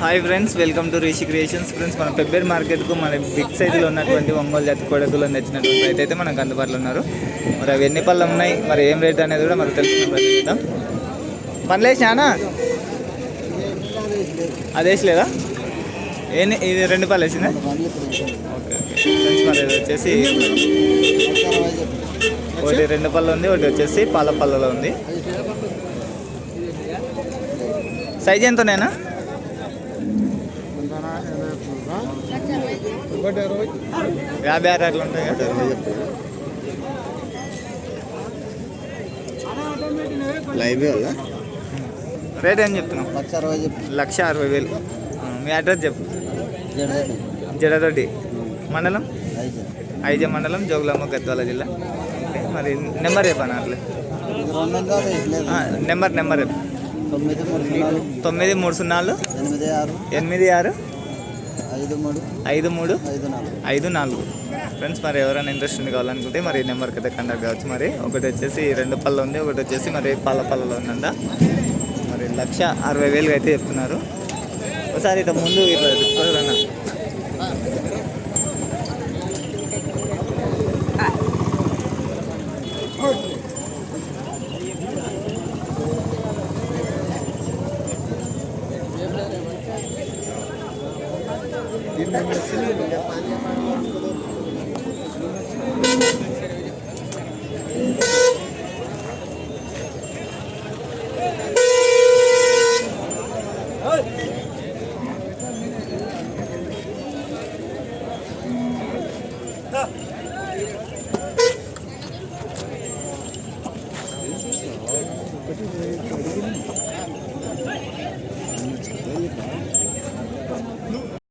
Hi friends welcome to Rishi creations friends మన పెబ్బేర్ మార్కెట్కు మన బిగ్ సైజులో ఉన్నటువంటి ఒంగోలు జాతి కొడకులు తెచ్చినటువంటి రైతు అయితే మనకు అందుబాటులో ఉన్నారు. మరి అవి ఎన్ని పళ్ళు ఉన్నాయి? మరి ఏం రేట్ అనేది కూడా మనకు తెలుసుకున్న ప్రయత్నిద్దాం పనులేసానా అది వేసలేదా ఏని ఇది రెండు పళ్ళు వేసిందా? Okay okay. ఫ్రెండ్స్ మరి వచ్చేసి ఒకటి రెండు పళ్ళు ఉంది ఒకటి వచ్చేసి పాల పళ్ళలో ఉంది. సైజ్ ఎంతనేనా యాభై ఆరు అట్లా ఉంటాయి కదా. లైవ్ వల్ల రేట్ ఏం చెప్తున్నావు? లక్ష అరవై చెప్పి. లక్ష అరవై వేలు. మీ అడ్రస్ చెప్పు. జడదొడ్డి మండలం? ఐజ. మండలం జోగులాంబ గద్వాల జిల్లా. మరి నెంబర్ చెప్పాను అట్లే. నెంబర్ నెంబర్ చెప్పు. తొమ్మిది మూడు సున్నాలు. ఎనిమిది ఆరు. ఐదు మూడు. ఐదు మూడు? ఐదు నాలుగు. ఐదు నాలుగు. ఫ్రెండ్స్ మరి ఎవరైనా ఇంట్రెస్ట్ ఉంది కావాలనుకుంటే మరి ఈ నెంబర్కి అయితే కండక్ట్ కావచ్చు మరి. ఒకటి వచ్చేసి రెండు పళ్ళు ఉంది ఒకటి వచ్చేసి మరి పాల పళ్ళలో ఉందంట. మరి లక్ష అరవై వేలు అయితే చెప్తున్నారు. ఒకసారి ఇట్లా ముందు ఇట్లా Thank you.